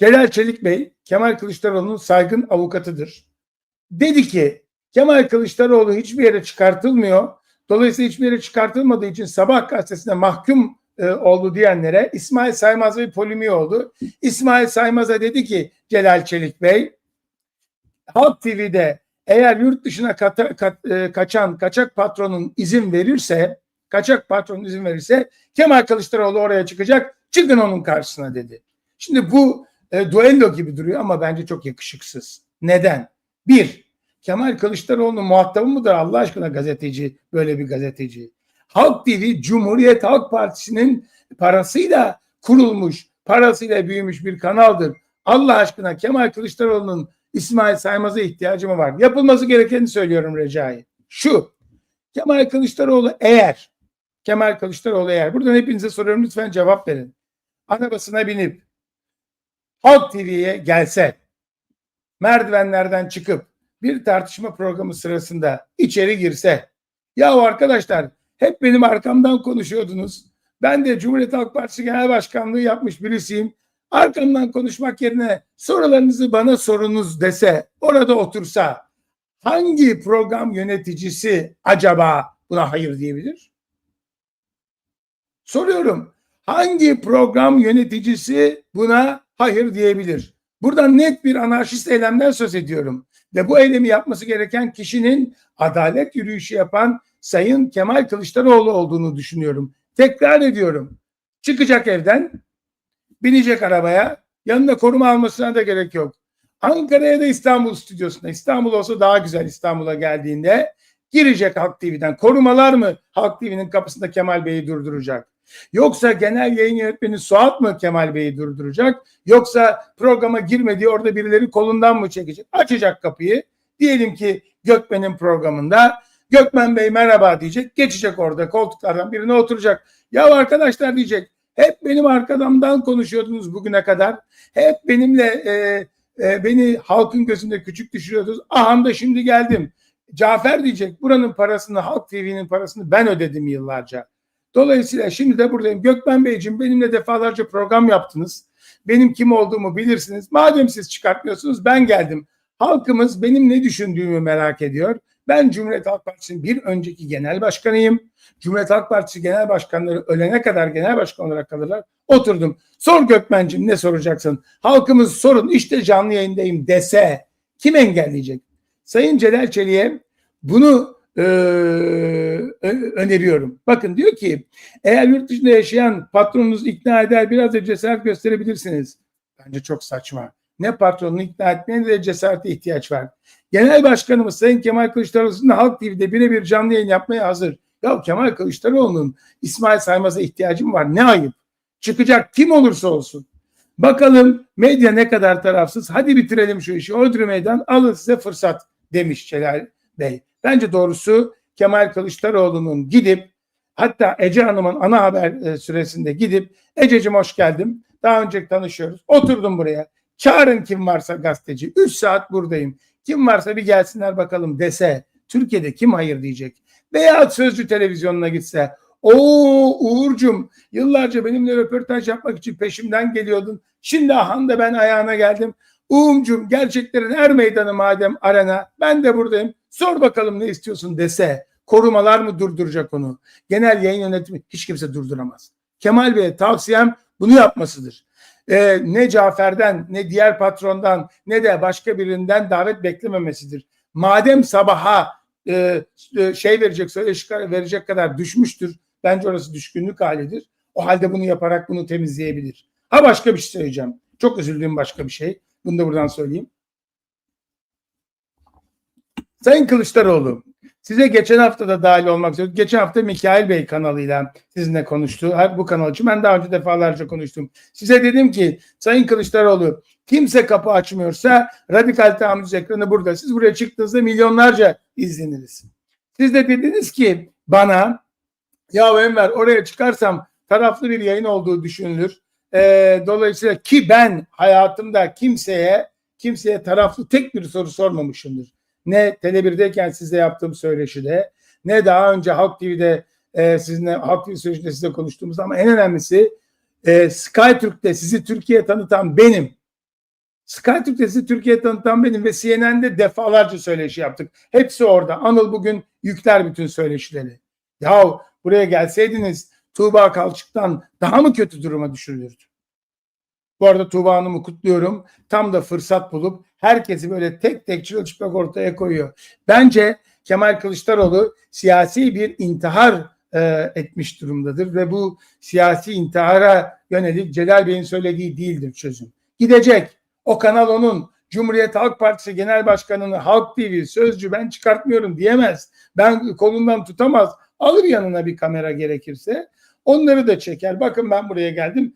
Celal Çelik Bey Kemal Kılıçdaroğlu'nun saygın avukatıdır. Dedi ki Kemal Kılıçdaroğlu hiçbir yere çıkartılmıyor. Dolayısıyla hiçbir yere çıkartılmadığı için Sabah gazetesine mahkum e, oldu diyenlere İsmail Saymaz'a bir polimi oldu. İsmail Saymaz'a dedi ki Celal Çelik Bey Halk TV'de eğer yurt dışına kata- ka- e, kaçan kaçak patronun izin verirse kaçak patronun izin verirse Kemal Kılıçdaroğlu oraya çıkacak çıkın onun karşısına dedi. Şimdi bu e, duello gibi duruyor ama bence çok yakışıksız. Neden? Bir, Kemal Kılıçdaroğlu'nun muhatabı mıdır Allah aşkına gazeteci, böyle bir gazeteci? Halk TV, Cumhuriyet Halk Partisi'nin parasıyla kurulmuş, parasıyla büyümüş bir kanaldır. Allah aşkına Kemal Kılıçdaroğlu'nun İsmail Saymaz'a ihtiyacı mı var? Yapılması gerekeni söylüyorum Recai. Şu, Kemal Kılıçdaroğlu eğer, Kemal Kılıçdaroğlu eğer, buradan hepinize soruyorum lütfen cevap verin. Arabasına binip Halk TV'ye gelse, merdivenlerden çıkıp bir tartışma programı sırasında içeri girse, ya arkadaşlar hep benim arkamdan konuşuyordunuz. Ben de Cumhuriyet Halk Partisi Genel Başkanlığı yapmış birisiyim. Arkamdan konuşmak yerine sorularınızı bana sorunuz dese, orada otursa hangi program yöneticisi acaba buna hayır diyebilir? Soruyorum. Hangi program yöneticisi buna hayır diyebilir? Buradan net bir anarşist eylemden söz ediyorum. Ve bu eylemi yapması gereken kişinin adalet yürüyüşü yapan Sayın Kemal Kılıçdaroğlu olduğunu düşünüyorum. Tekrar ediyorum. Çıkacak evden, binecek arabaya, yanında koruma almasına da gerek yok. Ankara'ya da İstanbul stüdyosuna, İstanbul olsa daha güzel İstanbul'a geldiğinde girecek Halk TV'den. Korumalar mı Halk TV'nin kapısında Kemal Bey'i durduracak? Yoksa genel yayın yönetmeni Suat mı Kemal Bey'i durduracak? Yoksa programa girmediği orada birileri kolundan mı çekecek? Açacak kapıyı. Diyelim ki Gökmen'in programında Gökmen Bey merhaba diyecek. Geçecek orada koltuklardan birine oturacak. Ya arkadaşlar diyecek. Hep benim arkamdan konuşuyordunuz bugüne kadar. Hep benimle e, e, beni halkın gözünde küçük düşürüyordunuz. Aha da şimdi geldim. Cafer diyecek buranın parasını Halk TV'nin parasını ben ödedim yıllarca. Dolayısıyla şimdi de buradayım. Gökmen Beyciğim benimle defalarca program yaptınız. Benim kim olduğumu bilirsiniz. Madem siz çıkartmıyorsunuz ben geldim. Halkımız benim ne düşündüğümü merak ediyor. Ben Cumhuriyet Halk Partisi'nin bir önceki genel başkanıyım. Cumhuriyet Halk Partisi genel başkanları ölene kadar genel başkan olarak kalırlar. Oturdum. Sor Gökmen'cim ne soracaksın? Halkımız sorun işte canlı yayındayım dese kim engelleyecek? Sayın Celal Çelik'e bunu e, öneriyorum. Bakın diyor ki eğer yurt dışında yaşayan patronunuz ikna eder biraz da cesaret gösterebilirsiniz. Bence çok saçma. Ne patronunu ikna etmeye ne de cesarete ihtiyaç var. Genel Başkanımız Sayın Kemal Kılıçdaroğlu'nun Halk TV'de birebir canlı yayın yapmaya hazır. Ya Kemal Kılıçdaroğlu'nun İsmail Saymaz'a ihtiyacım var. Ne ayıp. Çıkacak kim olursa olsun. Bakalım medya ne kadar tarafsız. Hadi bitirelim şu işi. Ödrü meydan alın size fırsat demiş Celal Bey. Bence doğrusu Kemal Kılıçdaroğlu'nun gidip hatta Ece Hanım'ın ana haber e, süresinde gidip Ececiğim hoş geldin. Daha önce tanışıyoruz. Oturdum buraya. Çağırın kim varsa gazeteci. 3 saat buradayım. Kim varsa bir gelsinler bakalım dese Türkiye'de kim hayır diyecek? Veya Sözcü televizyonuna gitse o Uğur'cum yıllarca benimle röportaj yapmak için peşimden geliyordun. Şimdi ahan da ben ayağına geldim. Uğur'cum gerçeklerin er meydanı madem arena ben de buradayım. Sor bakalım ne istiyorsun dese korumalar mı durduracak onu? Genel yayın yönetimi hiç kimse durduramaz. Kemal Bey'e tavsiyem bunu yapmasıdır. Ee, ne Cafer'den ne diğer patrondan ne de başka birinden davet beklememesidir. Madem sabaha e, şey verecek verecek kadar düşmüştür. Bence orası düşkünlük halidir. O halde bunu yaparak bunu temizleyebilir. Ha başka bir şey söyleyeceğim. Çok üzüldüğüm başka bir şey. Bunu da buradan söyleyeyim. Sayın Kılıçdaroğlu, size geçen hafta da dahil olmak üzere, geçen hafta Mikail Bey kanalıyla sizinle konuştu. Bu kanal için ben daha önce defalarca konuştum. Size dedim ki Sayın Kılıçdaroğlu kimse kapı açmıyorsa radikal tahammül ekranı burada. Siz buraya çıktığınızda milyonlarca izleniriz. Siz de dediniz ki bana ya Enver oraya çıkarsam taraflı bir yayın olduğu düşünülür. E, dolayısıyla ki ben hayatımda kimseye kimseye taraflı tek bir soru sormamışımdır. Ne Tele1'deyken sizle yaptığım söyleşide ne daha önce Halk TV'de e, sizinle Halk TV söyleşide size konuştuğumuz ama en önemlisi e, SkyTürk'te sizi Türkiye'ye tanıtan benim. Sky Türk'tesi Türkiye tanıtan benim ve CNN'de defalarca söyleşi yaptık. Hepsi orada. Anıl bugün yükler bütün söyleşileri. Yahu buraya gelseydiniz Tuğba Kalçık'tan daha mı kötü duruma düşürülürdü? Bu arada Tuğba Hanım'ı kutluyorum. Tam da fırsat bulup herkesi böyle tek tek çırılçıplak ortaya koyuyor. Bence Kemal Kılıçdaroğlu siyasi bir intihar e, etmiş durumdadır ve bu siyasi intihara yönelik Celal Bey'in söylediği değildir çözüm. Gidecek. O kanal onun. Cumhuriyet Halk Partisi Genel Başkanı'nı Halk TV sözcü ben çıkartmıyorum diyemez. Ben kolundan tutamaz. Alır yanına bir kamera gerekirse. Onları da çeker. Bakın ben buraya geldim.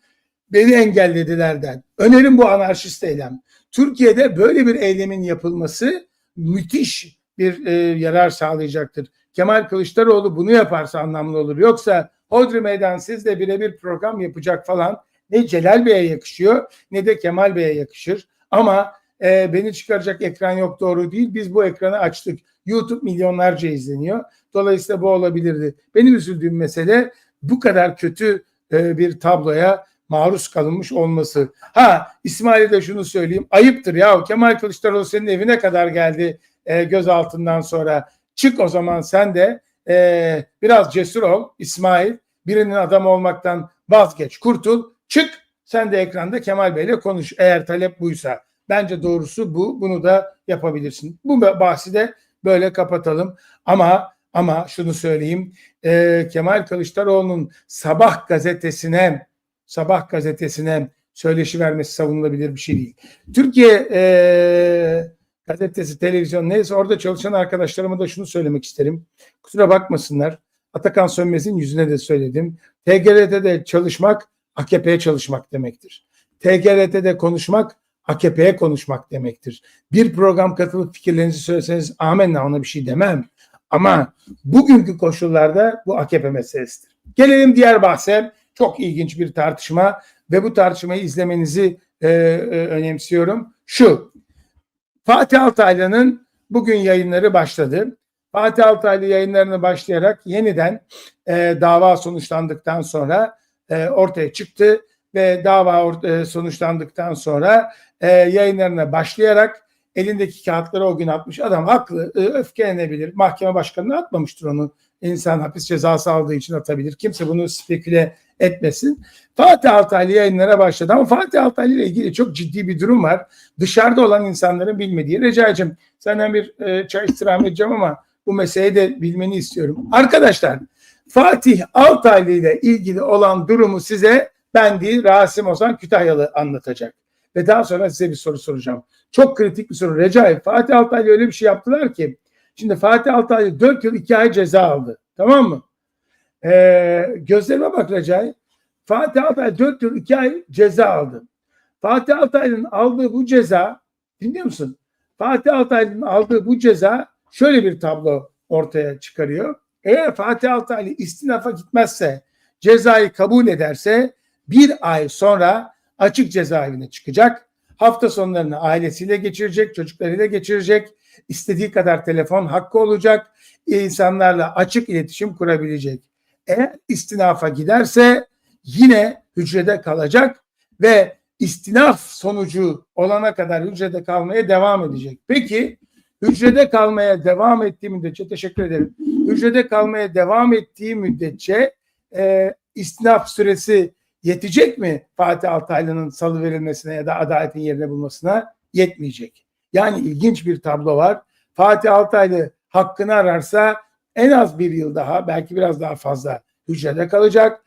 Beni engelledilerden. Önerim bu anarşist eylem. Türkiye'de böyle bir eylemin yapılması müthiş bir e, yarar sağlayacaktır. Kemal Kılıçdaroğlu bunu yaparsa anlamlı olur. Yoksa Hodri Meydan sizle birebir program yapacak falan ne Celal Bey'e yakışıyor ne de Kemal Bey'e yakışır. Ama e, beni çıkaracak ekran yok doğru değil. Biz bu ekranı açtık. YouTube milyonlarca izleniyor. Dolayısıyla bu olabilirdi. Benim üzüldüğüm mesele bu kadar kötü e, bir tabloya maruz kalınmış olması. Ha İsmail'e de şunu söyleyeyim. Ayıptır ya Kemal Kılıçdaroğlu senin evine kadar geldi e, gözaltından sonra. Çık o zaman sen de e, biraz cesur ol İsmail. Birinin adam olmaktan vazgeç, kurtul. Çık sen de ekranda Kemal Bey'le konuş eğer talep buysa. Bence doğrusu bu. Bunu da yapabilirsin. Bu bahsi de böyle kapatalım. Ama ama şunu söyleyeyim. E, Kemal Kılıçdaroğlu'nun Sabah gazetesine Sabah gazetesine söyleşi vermesi savunulabilir bir şey değil. Türkiye e, gazetesi, televizyon neyse orada çalışan arkadaşlarıma da şunu söylemek isterim. Kusura bakmasınlar. Atakan Sönmez'in yüzüne de söyledim. TGRT'de çalışmak AKP'ye çalışmak demektir. TGRT'de konuşmak AKP'ye konuşmak demektir. Bir program katılıp fikirlerinizi söyleseniz amenna ona bir şey demem. Ama bugünkü koşullarda bu AKP meselesidir. Gelelim diğer bahse. Çok ilginç bir tartışma ve bu tartışmayı izlemenizi e, e, önemsiyorum. Şu, Fatih Altaylı'nın bugün yayınları başladı. Fatih Altaylı yayınlarını başlayarak yeniden e, dava sonuçlandıktan sonra e, ortaya çıktı ve dava e, sonuçlandıktan sonra e, yayınlarına başlayarak elindeki kağıtları o gün atmış. Adam haklı, e, öfkelenebilir. Mahkeme başkanına atmamıştır onu. İnsan hapis cezası aldığı için atabilir. Kimse bunu speküle etmesin. Fatih Altaylı yayınlara başladı ama Fatih Altaylı ile ilgili çok ciddi bir durum var. Dışarıda olan insanların bilmediği. Recai'cim senden bir e, çay istirham edeceğim ama bu meseleyi de bilmeni istiyorum. Arkadaşlar Fatih Altaylı ile ilgili olan durumu size ben değil Rasim Ozan Kütahyalı anlatacak. Ve daha sonra size bir soru soracağım. Çok kritik bir soru. Recai, Fatih Altaylı öyle bir şey yaptılar ki şimdi Fatih Altaylı 4 yıl 2 ay ceza aldı. Tamam mı? Ee, gözlerime bak Recai. Fatih Altaylı 4 yıl 2 ay ceza aldı. Fatih Altaylı'nın aldığı bu ceza dinliyor musun? Fatih Altaylı'nın aldığı bu ceza şöyle bir tablo ortaya çıkarıyor. Eğer Fatih Altaylı istinafa gitmezse cezayı kabul ederse bir ay sonra açık cezaevine çıkacak. Hafta sonlarını ailesiyle geçirecek, çocuklarıyla geçirecek. İstediği kadar telefon hakkı olacak. insanlarla açık iletişim kurabilecek. Eğer istinafa giderse yine hücrede kalacak ve istinaf sonucu olana kadar hücrede kalmaya devam edecek. Peki hücrede kalmaya devam ettiği müddetçe teşekkür ederim. Hücrede kalmaya devam ettiği müddetçe e, istinaf süresi yetecek mi Fatih Altaylı'nın salı verilmesine ya da adaletin yerine bulmasına? Yetmeyecek. Yani ilginç bir tablo var. Fatih Altaylı hakkını ararsa en az bir yıl daha belki biraz daha fazla hücrede kalacak.